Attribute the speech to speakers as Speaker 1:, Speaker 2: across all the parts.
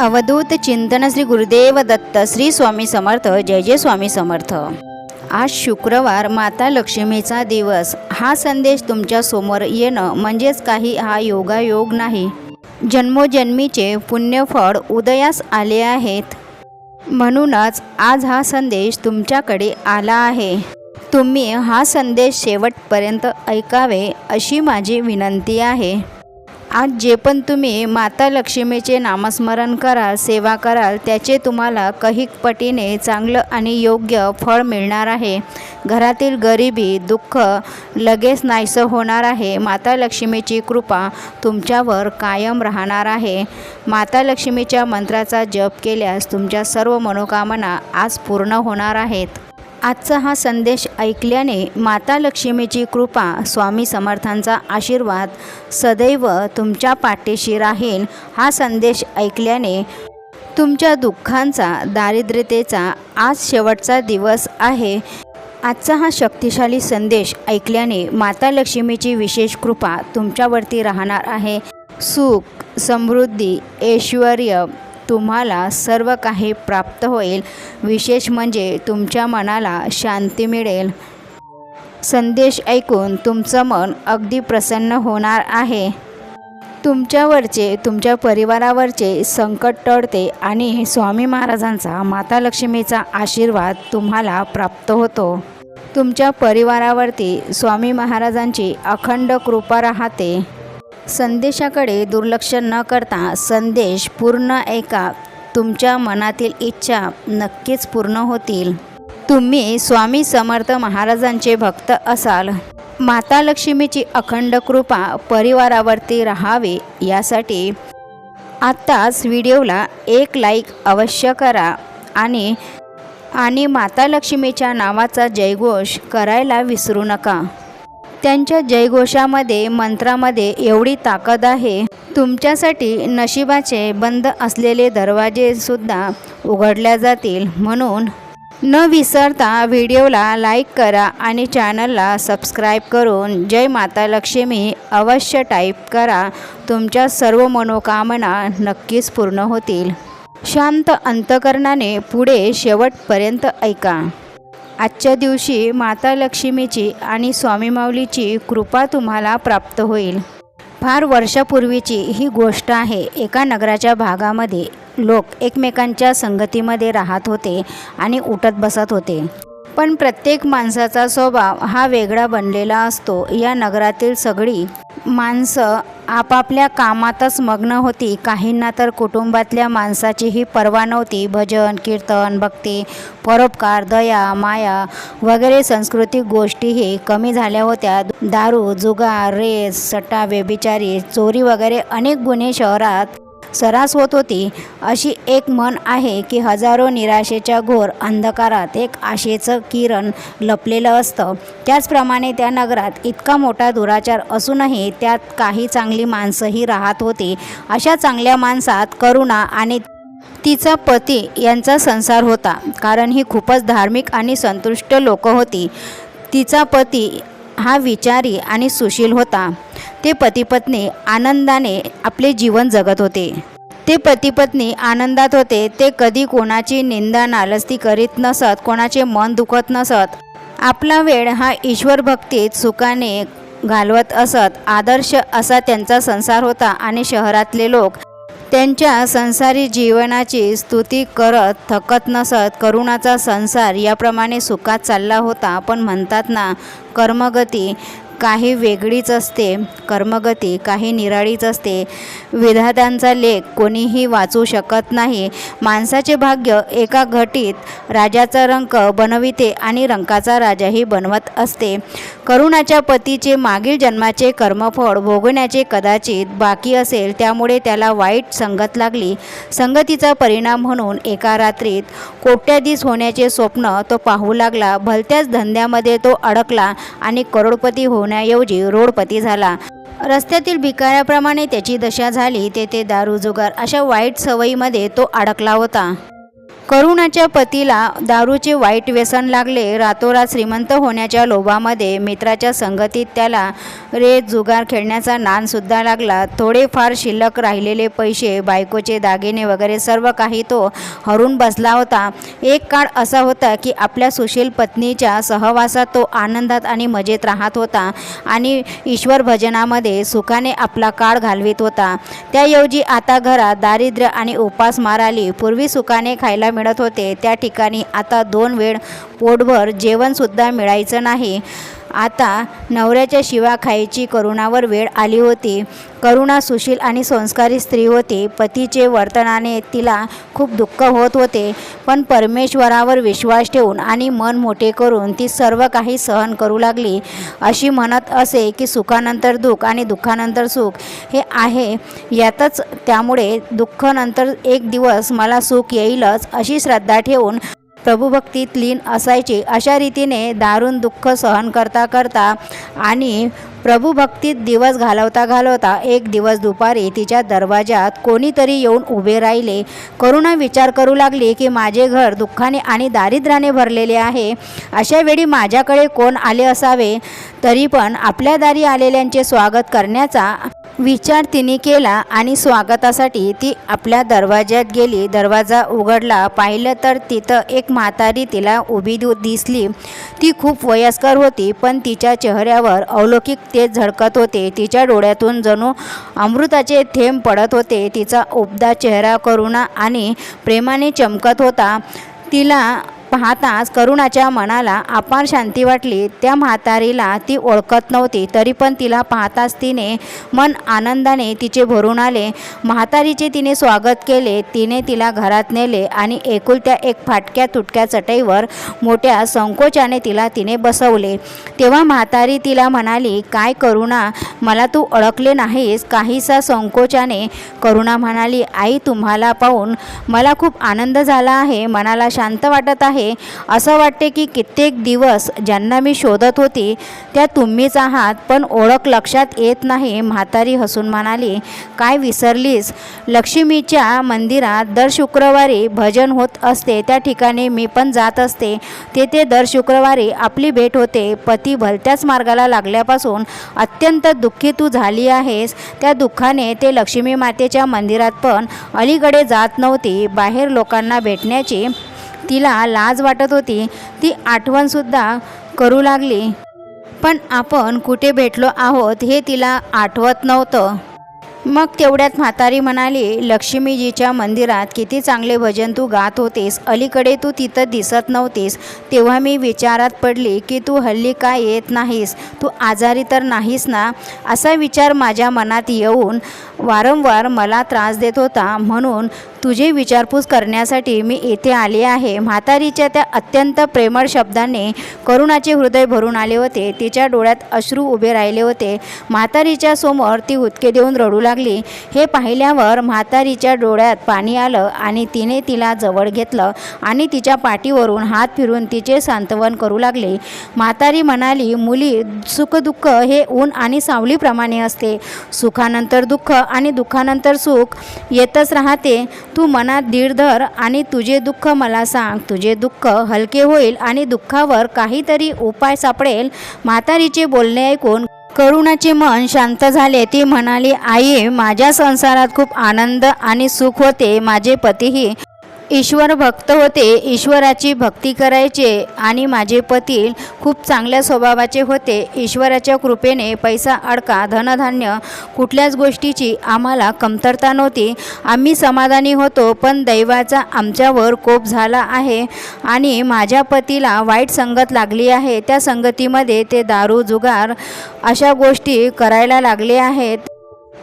Speaker 1: अवधूत चिंतन श्री गुरुदेव दत्त श्री स्वामी समर्थ जय जय स्वामी समर्थ. आज शुक्रवार माता लक्ष्मीचा दिवस. हा संदेश तुमच्यासमोर येणं म्हणजेच काही हा योगायोग नाही. जन्मोजन्मीचे पुण्यफळ उदयास आले आहेत. म्हणूनच आज हा संदेश तुमच्याकडे आला आहे. तुम्ही हा संदेश शेवटपर्यंत ऐकावे अशी माझी विनंती आहे. आज जे पण तुम्ही माता लक्ष्मीचे नामस्मरण कराल सेवा कराल त्याचे तुम्हाला कहीक पटीने चांगलं आणि योग्य फळ मिळणार आहे. घरातील गरिबी दुःख लगेच नाहीसं होणार आहे. माता लक्ष्मीची कृपा तुमच्यावर कायम राहणार आहे. माता लक्ष्मीच्या मंत्राचा जप केल्यास तुमच्या सर्व मनोकामना आज पूर्ण होणार आहेत. आजचा हा संदेश ऐकल्याने माता लक्ष्मीची कृपा स्वामी समर्थांचा आशीर्वाद सदैव तुमच्या पाठीशी राहील हा संदेश ऐकल्याने तुमच्या दुःखांचा दारिद्र्यतेचा आज शेवटचा दिवस आहे. आजचा हा शक्तिशाली संदेश ऐकल्याने माता लक्ष्मीची विशेष कृपा तुमच्यावरती राहणार आहे. सुख समृद्धी ऐश्वर तुम्हाला सर्व काही प्राप्त होईल. विशेष म्हणजे तुमच्या मनाला शांती मिळेल. संदेश ऐकून तुमचं मन अगदी प्रसन्न होणार आहे. तुमच्यावरचे तुमच्या परिवारावरचे संकट टळते आणि स्वामी महाराजांचा माता लक्ष्मीचा आशीर्वाद तुम्हाला प्राप्त होतो. तुमच्या परिवारावरती स्वामी महाराजांची अखंड कृपा राहते. संदेशाकडे दुर्लक्ष न करता संदेश पूर्ण ऐका. तुमच्या मनातील इच्छा नक्कीच पूर्ण होतील. तुम्ही स्वामी समर्थ महाराजांचे भक्त असाल. माता लक्ष्मीची अखंड कृपा परिवारावरती राहावी यासाठी आत्ताच व्हिडिओला एक लाईक अवश्य करा आणि आणि माता लक्ष्मीच्या नावाचा जयघोष करायला विसरू नका. त्यांच्या जयघोषामध्ये मंत्रामध्ये एवढी ताकद आहे. तुमच्यासाठी नशिबाचे बंद असलेले दरवाजे सुद्धा उघडल्या जातील म्हणून न विसरता व्हिडिओला लाईक करा आणि चॅनलला सबस्क्राईब करून जय माता लक्ष्मी अवश्य टाईप करा. तुमच्या सर्व मनोकामना नक्कीच पूर्ण होतील. शांत अंतकरणाने पुढे शेवटपर्यंत ऐका. आजच्या दिवशी माता लक्ष्मीची आणि स्वामी माऊलीची कृपा तुम्हाला प्राप्त होईल. फार वर्षापूर्वीची ही गोष्ट आहे. एका नगराच्या भागामध्ये लोक एकमेकांच्या संगतीमध्ये राहत होते आणि उठत बसत होते. पण प्रत्येक माणसाचा स्वभाव हा वेगळा बनलेला असतो. या नगरातील सगळी माणसं आपापल्या कामातच मग्न होती. काहींना तर कुटुंबातल्या माणसाचीही पर्वा नव्हती. भजन कीर्तन भक्ती परोपकार दया माया वगैरे सांस्कृतिक गोष्टीही कमी झाल्या होत्या. दारू जुगार रेस सट्टा व्यभिचारी चोरी वगैरे अनेक गुन्हे शहरात सरास होत होती. अशी एक म्हण आहे की हजारो निराशेच्या घोर अंधकारात एक आशेचं किरण लपलेलं असतं. त्याचप्रमाणे त्या नगरात इतका मोठा दुराचार असूनही त्यात काही चांगली माणसंही राहत होती. अशा चांगल्या माणसात करुणा आणि तिचा पती यांचा संसार होता कारण ही खूपच धार्मिक आणि संतुष्ट लोक होती. तिचा पती हा विचारी आणि सुशील होता. ते पतीपत्नी आनंदाने आपले जीवन जगत होते. ते पतीपत्नी आनंदात होते ते कधी कोणाची निंदा नालस्ती करीत नसत कोणाचे मन दुखत नसत. आपला वेळ हा ईश्वर भक्तीत सुखाने घालवत असत. आदर्श असा त्यांचा संसार होता आणि शहरातले लोक त्यांच्या संसारी जीवनाची स्तुती करत थकत नसत. करुणाचा संसार याप्रमाणे सुखात चालला होता पण म्हणतात ना कर्मगती काही वेगळीच असते कर्मगती काही निराळीच असते. विधात्यांचा लेख कोणीही वाचू शकत नाही. माणसाचे भाग्य एका घटीत राजाचा रंक बनविते आणि रंकाचा राजाही बनवत असते. करुणाच्या पतीचे मागील जन्माचे कर्मफळ भोगण्याचे कदाचित बाकी असेल त्यामुळे त्याला वाईट संगत लागली. संगतीचा परिणाम म्हणून एका रात्रीत कोट्याधीश होण्याचे स्वप्न तो पाहू लागला. भलत्याच धंद्यामध्ये तो अडकला आणि करोडपती होण्याऐवजी रोडपती झाला. रस्त्यातील भिकाऱ्याप्रमाणे त्याची दशा झाली तेथे दारू जुगार अशा वाईट सवयीमध्ये तो अडकला होता. करुणाच्या पतीला दारूचे वाईट व्यसन लागले रातोरात श्रीमंत होण्याच्या लोभामध्ये मित्राच्या संगतीत त्याला रेत जुगार खेळण्याचा नादसुद्धा लागला. थोडेफार शिल्लक राहिलेले पैसे बायकोचे दागिने वगैरे सर्व काही तो हरून बसला होता. एक काळ असा होता की आपल्या सुशील पत्नीच्या सहवासात तो आनंदात आणि मजेत राहत होता आणि ईश्वर भजनामध्ये सुखाने आपला काळ घालवित होता. त्याऐवजी आता घरात दारिद्र्य आणि उपासमार आली पूर्वी सुखाने खायला मिळत होते. त्या ठिकाणी आता दोन वेळ पोटभर जेवणसुद्धा मिळायचं नाही. आता नवऱ्याच्या शिवा खायची करुणावर वेळ आली होती. करुणा सुशील आणि संस्कारी स्त्री होती. पतीचे वर्तनाने तिला खूप दुःख होत होते. पण परमेश्वरावर विश्वास ठेवून आणि मन मोठे करून ती सर्व काही सहन करू लागली. अशी म्हणत असे की सुखानंतर दुःख आणि दुःखानंतर सुख हे आहे. यातच त्यामुळे दुःखानंतर एक दिवस मला सुख येईलच अशी श्रद्धा ठेवून प्रभुभक्तीत लीन असायचे. अशा रीतीने दारुण दुःख सहन करता करता आणि प्रभुभक्तीत दिवस घालवता घालवता एक दिवस दुपारी तिच्या दरवाजात कोणीतरी येऊन उभे राहिले. करुणा विचार करू लागली की माझे घर दुःखाने आणि दारिद्र्याने भरलेले आहे. अशा वेळी माझ्याकडे कोण आले असावे? तरी पण आपल्या दारी आलेल्यांचे स्वागत करण्याचा विचार तिने केला आणि स्वागतासाठी ती आपल्या दरवाज्यात गेली. दरवाजा उघडला. पाहिलं तर तिथं एक म्हातारी तिला उभी दिसली. ती खूप वयस्कर होती पण तिच्या चेहऱ्यावर अलौकिक तेज झळकत होते. तिच्या डोळ्यातून जणू अमृताचे थेंब पडत होते. तिचा उबदा चेहरा करुणा आणि प्रेमाने चमकत होता. तिला पाहताच करुणाच्या मनाला अपार शांती वाटली. त्या म्हातारीला ती ओळखत नव्हती तरी पण तिला पाहताच तिने मन आनंदाने तिचे भरून आले. म्हातारीचे तिने स्वागत केले तिने तिला घरात नेले आणि एकुलत्या एक फाटक्या तुटक्या चटईवर मोठ्या संकोचाने तिला तिने बसवले. तेव्हा म्हातारी तिला म्हणाली काय करुणा मला तू ओळखले नाहीस. काहीसा संकोचाने करुणा म्हणाली आई तुम्हाला पाहून मला खूप आनंद झाला आहे. मनाला शांत वाटत आहे असं वाटते की कित्येक दिवस ज्यांना मी शोधत होती त्या तुम्हीच आहात पण ओळख लक्षात येत नाही म्हातारी हसून म्हणाली काय विसरलीस? लक्ष्मीच्या मंदिरात दर शुक्रवारी भजन होत असते त्या ठिकाणी मी पण जात असते. तेथे दर शुक्रवारी आपली भेट होते. पती भलत्याच मार्गाला लागल्यापासून अत्यंत दुःखी तू झाली आहेस. त्या दुःखाने ते लक्ष्मी मातेच्या मंदिरात पण अलीकडे जात नव्हती. बाहेर लोकांना भेटण्याची तिला लाज वाटत होती. ती आठवणसुद्धा करू लागली. पण आपण कुठे भेटलो आहोत हे तिला आठवत नव्हतं. मग तेवढ्यात म्हातारी म्हणाली लक्ष्मीजीच्या मंदिरात किती चांगले भजन तू गात होतेस. अलीकडे तू तिथं दिसत नव्हतीस. तेव्हा मी विचारात पडली की तू हल्ली का येत नाहीस? तू आजारी तर नाहीस ना? असा विचार माझ्या मनात येऊन वारंवार मला त्रास देत होता. म्हणून तुझे विचारपूस करण्यासाठी मी येथे आले आहे. म्हातारीच्या त्या अत्यंत प्रेमळ शब्दाने करुणाचे हृदय भरून आले होते. तिच्या डोळ्यात अश्रू उभे राहिले होते. म्हातारीच्या समोर ती हुदके देऊन रडू लागली. हे पाहिल्यावर म्हातारीच्या डोळ्यात पाणी आलं आणि तिने तिला जवळ घेतलं आणि तिच्या पाठीवरून हात फिरून तिचे सांत्वन करू लागले. म्हातारी म्हणाली मुली सुखदुःख हे ऊन आणि सावलीप्रमाणे असते. सुखानंतर दुःख आणि दुःखानंतर सुख येतच राहते. तू मनात दीड धर आणि तुझे दुःख मला सांग. तुझे दुःख हलके होईल आणि दुःखावर काहीतरी उपाय सापडेल. म्हातारीचे बोलणे ऐकून करुणाचे मन शांत झाले. ती म्हणाली आई माझ्या संसारात खूप आनंद आणि सुख होते. माझे पतीही ईश्वर भक्त होते ईश्वराची भक्ती करायचे आणि माझे पती खूप चांगल्या स्वभावाचे होते. ईश्वराच्या कृपेने पैसा अडका धनधान्य कुठल्याच गोष्टीची आम्हाला कमतरता नव्हती. आम्ही समाधानी होतो पण दैवाचा आमच्यावर कोप झाला आहे आणि माझ्या पतीला वाईट संगत लागली आहे. त्या संगतीमध्ये ते दारू जुगार अशा गोष्टी करायला लागले आहेत.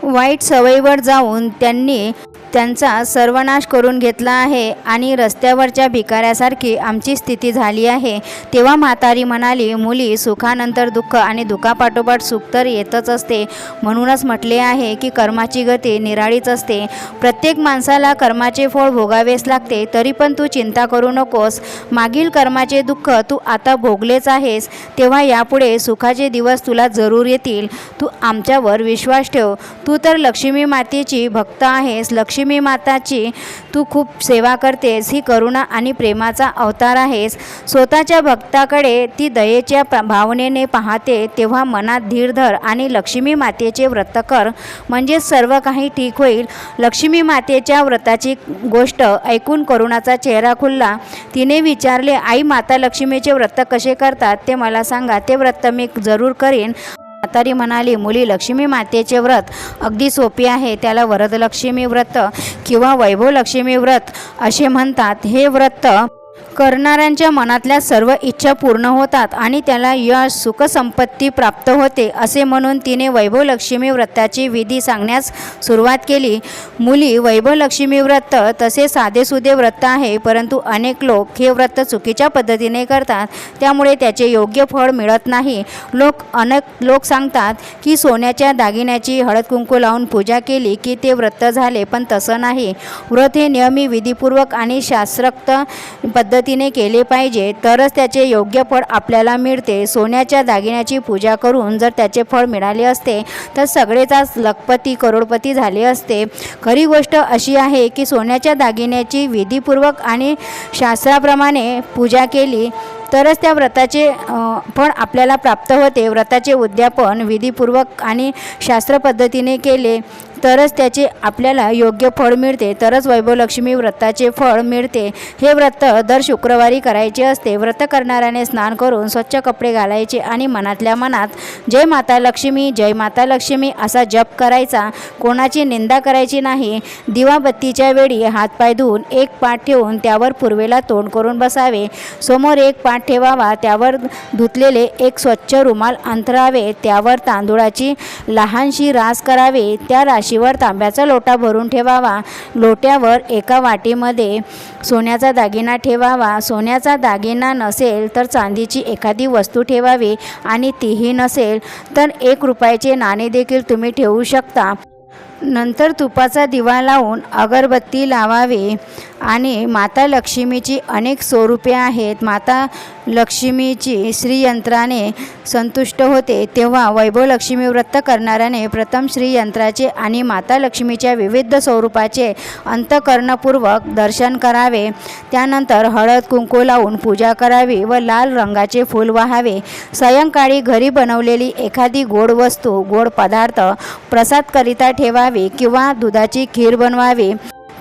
Speaker 1: वाईट सवयीवर जाऊन त्यांनी त्यांचा सर्वनाश करून घेतला आहे आणि रस्त्यावरच्या भिकाऱ्यासारखी आमची स्थिती झाली आहे. तेव्हा म्हातारी म्हणाली मुली सुखानंतर दुःख आणि दुःखापाठोपाठ सुख तर येतच असते. म्हणूनच म्हटले आहे की कर्माची गती निराळीच असते. प्रत्येक माणसाला कर्माचे फळ भोगावेच लागते तरी पण तू चिंता करू नकोस. मागील कर्माचे दुःख तू आता भोगलेच आहेस. तेव्हा यापुढे सुखाचे दिवस तुला जरूर येतील. तू आमच्यावर विश्वास ठेव. तू तर लक्ष्मी मातेची भक्त आहेस. लक्ष्मी लक्ष्मी माताची तू खूप सेवा करतेस ही करुणा आणि प्रेमाचा अवतार आहेस. स्वतःच्या भक्ताकडे ती दयेच्या भावनेने पाहते तेव्हा मनात धीर धर आणि लक्ष्मी मातेचे व्रत कर. म्हणजे सर्व काही ठीक होईल. लक्ष्मी मातेच्या व्रताची गोष्ट ऐकून करुणाचा चेहरा खुलला. तिने विचारले आई माता लक्ष्मीचे व्रत कसे करतात? ते मला सांगा. ते व्रत मी जरूर करीन. म्हातारी म्हणाली मुली लक्ष्मी मातेचे व्रत अगदी सोपी आहे त्याला वरदलक्ष्मी व्रत किंवा वैभव लक्ष्मी व्रत असे म्हणतात. हे व्रत करणाऱ्यांच्या मनातल्या सर्व इच्छा पूर्ण होतात आणि त्याला यश सुखसंपत्ती प्राप्त होते असे म्हणून तिने वैभवलक्ष्मी व्रताची विधी सांगण्यास सुरुवात केली. मुली वैभवलक्ष्मी व्रत तसे साधेसुधे व्रत आहे परंतु अनेक लोक हे व्रत चुकीच्या पद्धतीने करतात. त्यामुळे त्याचे योग्य फळ मिळत नाही. लोक अनेक लोक सांगतात की सोन्याच्या दागिन्याची हळद कुंकू लावून पूजा केली की ते व्रत झाले पण तसं नाही. व्रत हे नियमी विधीपूर्वक आणि शास्त्रोक्त पद्धतीने केले पाहिजे तरच त्याचे योग्य फळ आपल्याला मिळते. सोन्याच्या दागिन्याची पूजा करून जर त्याचे फळ मिळाले असते तर सगळेच आज लखपती करोडपती झाले असते. खरी गोष्ट अशी आहे की सोन्याच्या दागिन्याची विधीपूर्वक आणि शास्त्राप्रमाणे पूजा केली तरच त्या व्रताचे पण फळ आपल्याला प्राप्त होते. व्रताचे उद्यापन विधीपूर्वक आणि शास्त्र पद्धतीने केले. तरच त्याचे आपल्याला योग्य फळ मिळते तरच वैभवलक्ष्मी व्रताचे फळ मिळते. हे व्रत दर शुक्रवारी करायचे असते. व्रत करणाऱ्याने स्नान करून स्वच्छ कपडे घालायचे आणि मनातल्या मनात जय माता लक्ष्मी जय माता लक्ष्मी असा जप करायचा. कोणाची निंदा करायची नाही. दिवाबत्तीच्या वेळी हातपाय धुवून एक पाठ ठेवून त्यावर पूर्वेला तोंड करून बसावे. समोर एक पाठ ठेवावा. त्यावर धुतलेले एक स्वच्छ रुमाल अंतरावे. त्यावर तांदूळाची लहानशी रास करावे. त्या राशीवर तांब्याचा लोटा भरून ठेवावा. लोट्यावर एका वाटीमध्ये सोन्याचा दागिना ठेवावा. सोन्याचा दागिना नसेल तर चांदीची एखादी वस्तू ठेवावी आणि तीही नसेल तर एक रुपयाचे नाणे देखील तुम्ही ठेवू शकता. नंतर तुपाचा दिवा लावून अगरबत्ती लावावी. आणि माता लक्ष्मीची अनेक स्वरूपे आहेत. माता लक्ष्मीची श्रीयंत्राने संतुष्ट होते तेव्हा वैभव लक्ष्मी व्रत करणाऱ्याने प्रथम श्रीयंत्राचे आणि माता लक्ष्मीच्या विविध स्वरूपाचे अंतकरणपूर्वक दर्शन करावे. त्यानंतर हळद कुंकू लावून पूजा करावी व लाल रंगाचे फूल वाहावे. सायंकाळी घरी बनवलेली एखादी गोड वस्तू गोड पदार्थ प्रसादकरिता ठेवावी किंवा दुधाची खीर बनवावी.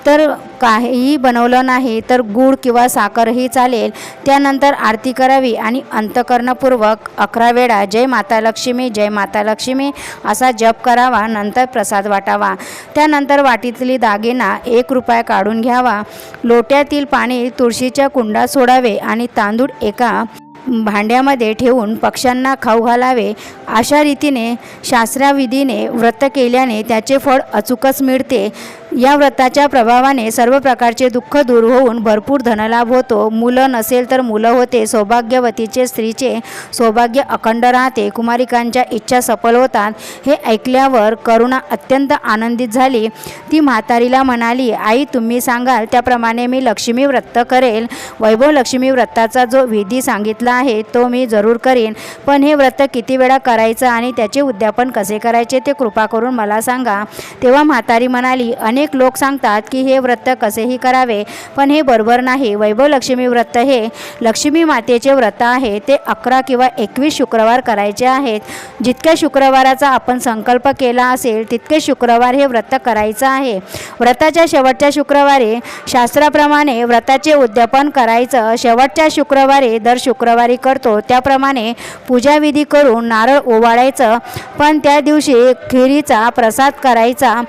Speaker 1: तर काहीही बनवलं नाही तर गूळ किंवा साखरही चालेल. त्यानंतर आरती करावी आणि अंतकरणपूर्वक अकरा वेळा जय माता लक्ष्मी जय माता लक्ष्मी असा जप करावा नंतर प्रसाद वाटावा. त्यानंतर वाटीतली दागिना एक रुपया काढून घ्यावा. लोट्यातील पाणी तुळशीच्या कुंडात सोडावे आणि तांदूळ एका भांड्यामध्ये ठेवून पक्ष्यांना खाऊ घालावे. अशा रीतीने शास्त्राविधीने व्रत केल्याने त्याचे फळ अचूकच मिळते. या व्रताच्या प्रभावाने सर्व प्रकारचे दुःख दूर होऊन भरपूर धनलाभ होतो. मुलं नसेल तर मुलं होते. सौभाग्यवतीचे स्त्रीचे सौभाग्य अखंड राहते. कुमारिकांच्या इच्छा सफल होतात. हे ऐकल्यावर करुणा अत्यंत आनंदित झाली. ती म्हातारीला म्हणाली आई तुम्ही सांगाल त्याप्रमाणे मी लक्ष्मी व्रत करेल. वैभव लक्ष्मी व्रताचा जो विधी सांगितला आहे तो मी जरूर करीन. पण हे व्रत किती वेळा करायचं आणि त्याचे उद्यापन कसे करायचे ते कृपा करून मला सांगा. तेव्हा म्हातारी म्हणाली अनेक लोक सांगतात की हे व्रत कसेही करावे पण हे बरोबर नाही. वैभव लक्ष्मी व्रत हे लक्ष्मी मातेचे व्रत आहे. ते अकरा किंवा एकवीस शुक्रवार करायचे आहेत. जितक्या शुक्रवाराचा आपण संकल्प केला असेल तितके शुक्रवार हे व्रत करायचं आहे. व्रताच्या शेवटच्या शुक्रवारी शास्त्राप्रमाणे व्रताचे उद्यापन करायचं. शेवटच्या शुक्रवारी दर शुक्रवारी करतो. त्याप्रमाणे पूजाविधी करून नारळ ओवाळायचं. पण त्या दिवशी खिरीचा प्रसाद करायचा.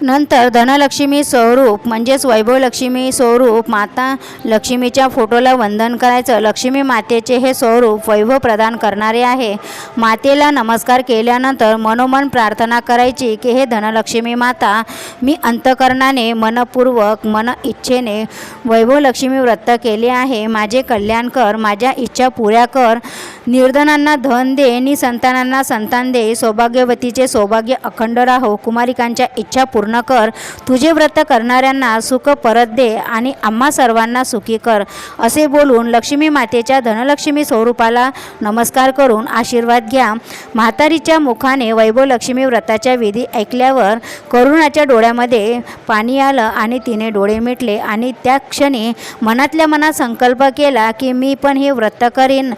Speaker 1: नंतर धनलक्ष्मी स्वरूप म्हणजेच वैभव लक्ष्मी स्वरूप माता लक्ष्मीच्या फोटोला वंदन करायचं. लक्ष्मी मातेचे हे स्वरूप वैभव प्रदान करणारे आहे. मातेला नमस्कार केल्यानंतर मनोमन प्रार्थना करायची की हे धनलक्ष्मी माता मी अंतकरणाने मनपूर्वक मन इच्छेने वैभव लक्ष्मी व्रत केले आहे. माझे कल्याण कर माझ्या इच्छा पुऱ्या कर. निर्धनांना धन दे नि संतानांना संतान दे. सौभाग्यवतीचे सौभाग्य अखंड राहो. कुमारिकांच्या इच्छा पूर्ण पूर्ण कर. तुझे व्रत करणाऱ्यांना सुख परत दे आणि आम्हा सर्वांना सुखी कर. असे बोलून लक्ष्मी मातेच्या धनलक्ष्मी स्वरूपाला नमस्कार करून आशीर्वाद घ्या. म्हातारीच्या मुखाने वैभव लक्ष्मी व्रताच्या विधी ऐकल्यावर करुणाच्या डोळ्यामध्ये पाणी आलं आणि तिने डोळे मिटले आणि त्या क्षणी मनातल्या मनात संकल्प केला की मी पण हे व्रत करीन.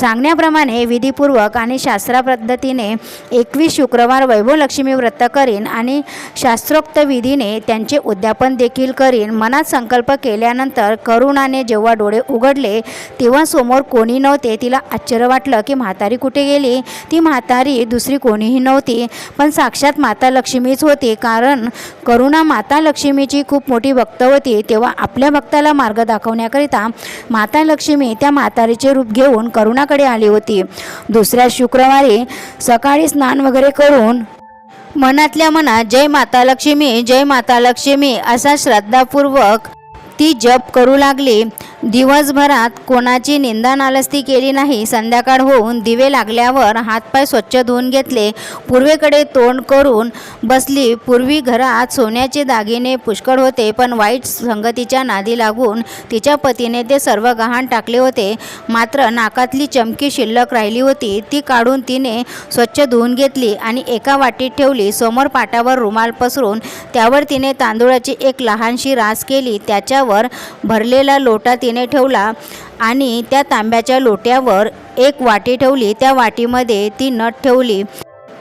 Speaker 1: सांगण्याप्रमाणे विधीपूर्वक आणि शास्त्रा पद्धतीने एकवीस शुक्रवार वैभव लक्ष्मी व्रत करीन आणि शास्त्र शास्त्रोक्त विधीने त्यांचे उद्यापन देखील करीन. मनात संकल्प केल्यानंतर करुणाने जेव्हा डोळे उघडले तेव्हा समोर कोणी नव्हते. तिला आश्चर्य वाटलं की म्हातारी कुठे गेली? ती म्हातारी दुसरी कोणीही नव्हती. पण साक्षात माता लक्ष्मीच होती. कारण करुणा माता लक्ष्मीची खूप मोठी भक्त होती. तेव्हा आपल्या भक्ताला मार्ग दाखवण्याकरिता माता लक्ष्मी त्या म्हातारीचे रूप घेऊन करुणाकडे आली होती. दुसऱ्या शुक्रवारी सकाळी स्नान वगैरे करून मनातल्या मनात जय माता लक्ष्मी जय माता लक्ष्मी असा श्रद्धापूर्वक ती जप करू लागली. दिवसभरात कोणाची निंदा नालस्ती केली नाही संध्याकाळ होऊन दिवे लागल्यावर हातपाय स्वच्छ धुवून घेतले. पूर्वेकडे तोंड करून बसली पूर्वी घरात सोन्याचे दागिने पुष्कळ होते पण वाईट संगतीच्या नादी लागून तिच्या पतीने ते सर्व गहाण टाकले होते. मात्र नाकातली चमकी शिल्लक राहिली होती. ती काढून तिने स्वच्छ धुवून घेतली आणि एका वाटीत ठेवली. समोर पाटावर रुमाल पसरून त्यावर तिने तांदूळाची एक लहानशी रास केली. त्याच्यावर भरलेला लोटा तिने ठेवला आणि त्या तांब्याच्या लोट्यावर एक वाटी ठेवली. त्या वाटीमध्ये ती नट ठेवली.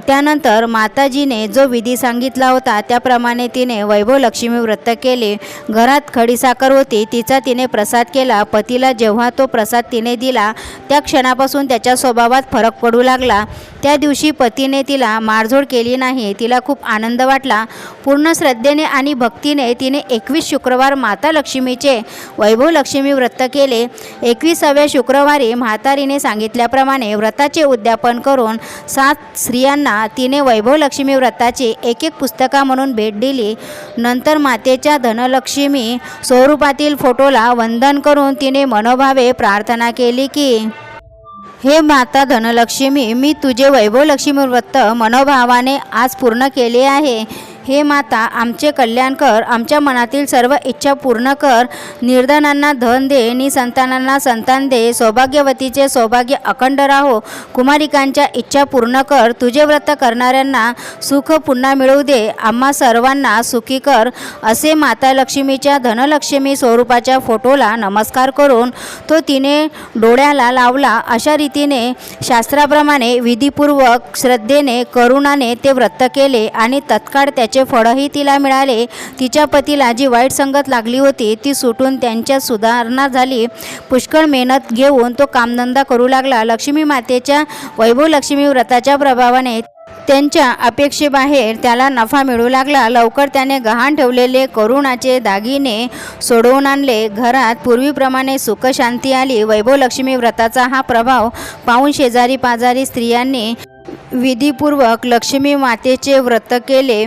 Speaker 1: त्यानंतर माताजीने जो विधी सांगितला होता त्याप्रमाणे तिने वैभव लक्ष्मी व्रत केले. घरात खडीसाखर होती तिचा तिने प्रसाद केला. पतीला जेव्हा तो प्रसाद तिने दिला त्या क्षणापासून त्याच्या स्वभावात फरक पडू लागला. त्या दिवशी पतीने तिला मारझोड केली नाही तिला खूप आनंद वाटला. पूर्ण श्रद्धेने आणि भक्तीने तिने एकवीस शुक्रवार माता लक्ष्मीचे वैभव लक्ष्मी व्रत केले. एकविसाव्या शुक्रवारी म्हातारीने सांगितल्याप्रमाणे व्रताचे उद्यापन करून सात स्त्रियांना तिने वैभव लक्ष्मी व्रताची एक एक पुस्तका म्हणून भेट दिली. नंतर मातेच्या धनलक्ष्मी स्वरूपातील फोटोला वंदन करून तिने मनोभावे प्रार्थना केली की हे माता धनलक्ष्मी मी तुझे वैभव लक्ष्मी व्रत मनोभावाने आज पूर्ण केले आहे. हे माता आमचे कल्याण कर आमच्या मनातील सर्व इच्छा पूर्ण कर. निर्धनांना धन दे निसंतानांना संतान दे. सौभाग्यवतीचे सौभाग्य अखंड राहो. कुमारिकांच्या इच्छा पूर्ण कर. तुझे व्रत करणाऱ्यांना सुख पुन्हा मिळवू दे. आम्हा सर्वांना सुखी कर. असे माता लक्ष्मीच्या धनलक्ष्मी स्वरूपाच्या फोटोला नमस्कार करून तो तिने डोळ्याला लावला. अशा रीतीने शास्त्राप्रमाणे विधीपूर्वक श्रद्धेने करुणाने ते व्रत केले आणि तत्काळ त्याचे फळही तिला मिळाले तिच्या पतीला जी वाईट संगत लागली होती. ती सुटून त्यांच्यात सुधारणा झाली. पुष्कळ मेहनत घेऊन तो कामधंदा करू लागला. लक्ष्मी मातेच्या वैभव लक्ष्मी व्रताच्या प्रभावाने त्यांच्या अपेक्षेबाहेर त्याला नफा मिळू लागला. लवकर त्याने गहाण ठेवलेले करुणाचे दागिने सोडवून आणले. घरात पूर्वीप्रमाणे सुखशांती आली. वैभव लक्ष्मी व्रताचा हा प्रभाव पाहून शेजारी पाजारी स्त्रियांनी विधीपूर्वक लक्ष्मी मातेचे व्रत केले.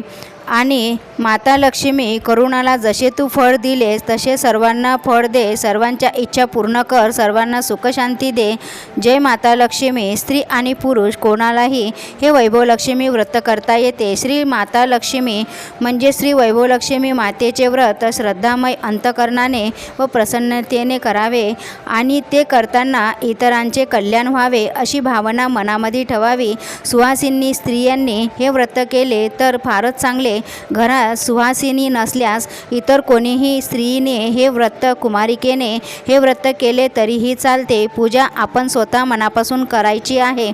Speaker 1: आणि माता लक्ष्मी करुणाला जसे तू फळ दिलेस तसे सर्वांना फळ दे सर्वांच्या इच्छा पूर्ण कर सर्वांना सुखशांती दे. जय माता लक्ष्मी स्त्री आणि पुरुष कोणालाही हे वैभवलक्ष्मी व्रत करता येते. श्री माता लक्ष्मी म्हणजे श्री वैभवलक्ष्मी मातेचे व्रत श्रद्धामय अंतकरणाने व प्रसन्नतेने करावे आणि ते करताना इतरांचे कल्याण व्हावे अशी भावना मनामध्ये ठेवावी. सुहासिनी स्त्रियांनी हे व्रत केले तर फारच चांगले घरात सुहासिनी नसल्यास इतर कोणीही स्त्रीने हे व्रत कुमारिकेने हे व्रत केले तरीही चालते. पूजा आपण स्वतः मनापासून करायची आहे.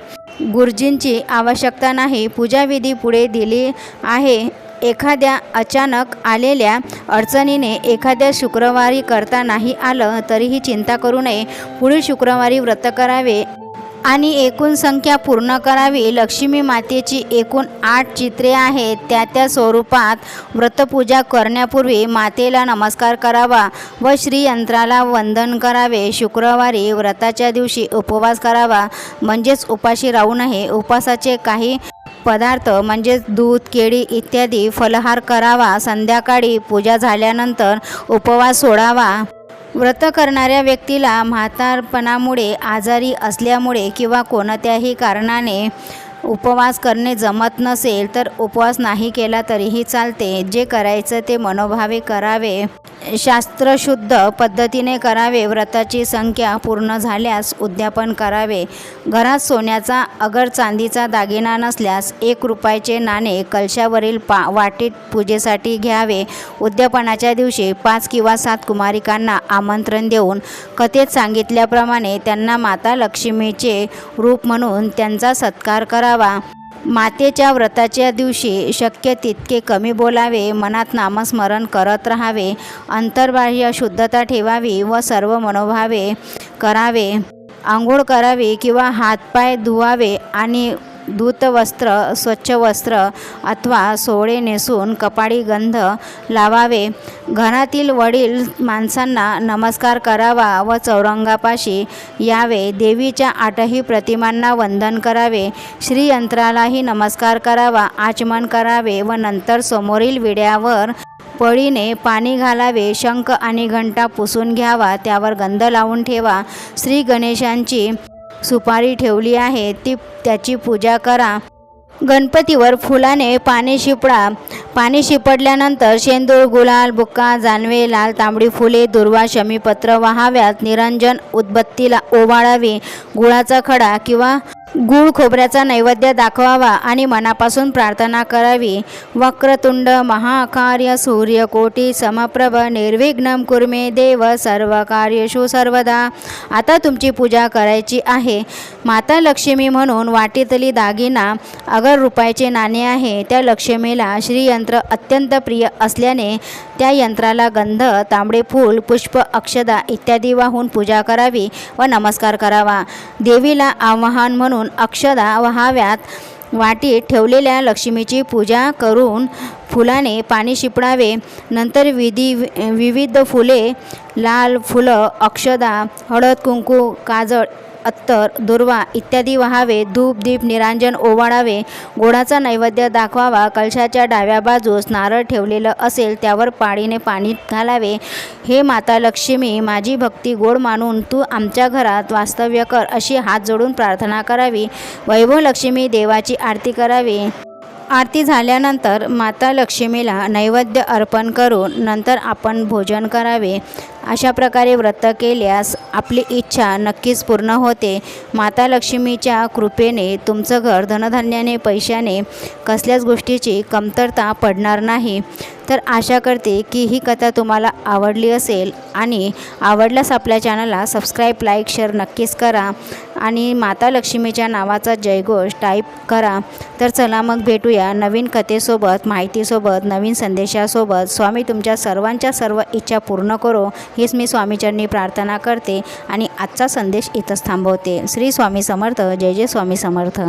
Speaker 1: गुरुजींची आवश्यकता नाही. पूजाविधी पुढे दिली आहे. एखाद्या अचानक आलेल्या अडचणीने एखाद्या शुक्रवारी करता नाही आलं तरीही चिंता करू नये. पुढील शुक्रवारी व्रत करावे. आणि एकूण संख्या पूर्ण करावी. लक्ष्मी मातेची एकूण आठ चित्रे आहेत. त्या त्या स्वरूपात व्रतपूजा करण्यापूर्वी मातेला नमस्कार करावा व श्रीयंत्राला वंदन करावे. शुक्रवारी व्रताच्या दिवशी उपवास करावा. म्हणजेच उपाशी राहू नये. उपवासाचे काही पदार्थ म्हणजेच दूध केळी इत्यादी फलहार करावा. संध्याकाळी पूजा झाल्यानंतर उपवास सोडावा. व्रत करणाऱ्या व्यक्तीला म्हातारपणामुळे आजारी असल्यामुळे किंवा कोणत्याही कारणाने उपवास करणे जमत नसेल तर उपवास नाही केला तरीही चालते. जे करायचं ते मनोभावे करावे. शास्त्रशुद्ध पद्धतीने करावे. व्रताची संख्या पूर्ण झाल्यास उद्यापन करावे. घरात सोन्याचा अगर चांदीचा दागिना नसल्यास एक रुपयाचे नाणे कलशावरील पा वाटीत पूजेसाठी घ्यावे. उद्यापनाच्या दिवशी पाच किंवा सात कुमारिकांना आमंत्रण देऊन कथेत सांगितल्याप्रमाणे त्यांना माता लक्ष्मीचे रूप म्हणून त्यांचा सत्कार करावा. मातेच्या व्रताच्या दिवशी शक्य तितके कमी बोलावे मनात नामस्मरण करत राहावे अंतर्बाह्य शुद्धता ठेवावी व सर्व मनोभावे करावे. आंघोळ करावी किंवा हातपाय धुवावे आणि धूत वस्त्र स्वच्छ वस्त्र अथवा सोळे नेसून कपाळी गंध लावावे. घरातील वडील माणसांना नमस्कार करावा व चौरंगापाशी यावे. देवीच्या आठही प्रतिमांना वंदन करावे. श्रीयंत्रालाही नमस्कार करावा आचमन करावे व नंतर समोरील विड्यावर पळीने पाणी घालावे. शंख आणि घंटा पुसून घ्यावा त्यावर गंध लावून ठेवा. श्री गणेशांची सुपारी ठेवली आहे. ती त्याची पूजा करा. गणपतीवर फुलाने पाणी शिपडा. पाणी शिपडल्यानंतर शेंदूर गुलाल बुक्का जानवे लाल तांबडी फुले दुर्वा शमीपत्र वाहाव्यात निरंजन उदबत्तीला ओवाळावे. गुळाचा खडा किंवा गुळ खोबऱ्याचा नैवेद्य दाखवावा आणि मनापासून प्रार्थना करावी. वक्रतुंड महाकार्य सूर्यकोटी समप्रभ निर्विघ्नम कुर्मे देव सर्व कार्यशु सर्वदा. आता तुमची पूजा करायची आहे. माता लक्ष्मी म्हणून वाटीतली दागिना अगर रुपयाचे नाणे आहे त्या लक्ष्मीला श्रीयंत्र अत्यंत प्रिय असल्याने त्या यंत्राला गंध तांबडे फूल पुष्प अक्षदा इत्यादी वाहून पूजा करावी व नमस्कार करावा. देवीला आवाहन म्हणून अक्षदा व्हाव्यात वाटीत ठेवलेल्या लक्ष्मीची पूजा करून फुलाने पाणी शिपडावे. नंतर विधी विविध फुले लाल फुलं अक्षदा हळद कुंकू काजळ अत्तर दुर्वा इत्यादी वहावे धूप दीप निरांजन ओवाळावे गोडाचा नैवेद्य दाखवावा कलशाच्या डाव्या बाजूस नारळ ठेवलेलं असेल त्यावर पाळीने पाणी घालावे. हे माता लक्ष्मी माझी भक्ती गोड मानून तू आमच्या घरात वास्तव्य कर अशी हात जोडून प्रार्थना करावी. वैभव लक्ष्मी देवाची आरती करावी. आरती झाल्यानंतर माता लक्ष्मीला नैवेद्य अर्पण करून नंतर आपण भोजन करावे. अशा प्रकारे व्रत केल्यास आपली इच्छा नक्कीच पूर्ण होते. माता लक्ष्मीच्या कृपेने तुमचं घर धनधान्याने पैशाने कसल्याच गोष्टीची कमतरता पडणार नाही. तर आशा करते की ही कथा तुम्हाला आवडली असेल आणि आवडल्यास आपल्या चॅनलला सबस्क्राईब लाईक शेअर नक्कीच करा आणि माता लक्ष्मीच्या नावाचा जयघोष टाईप करा. तर चला मग भेटूया नवीन कथेसोबत माहितीसोबत नवीन संदेशासोबत. स्वामी तुमच्या सर्वांच्या सर्व इच्छा पूर्ण करो. हीच मी स्वामीचरणी प्रार्थना करते आणि आजचा संदेश इथंच थांबवते. श्री स्वामी समर्थ जय जय स्वामी समर्थ.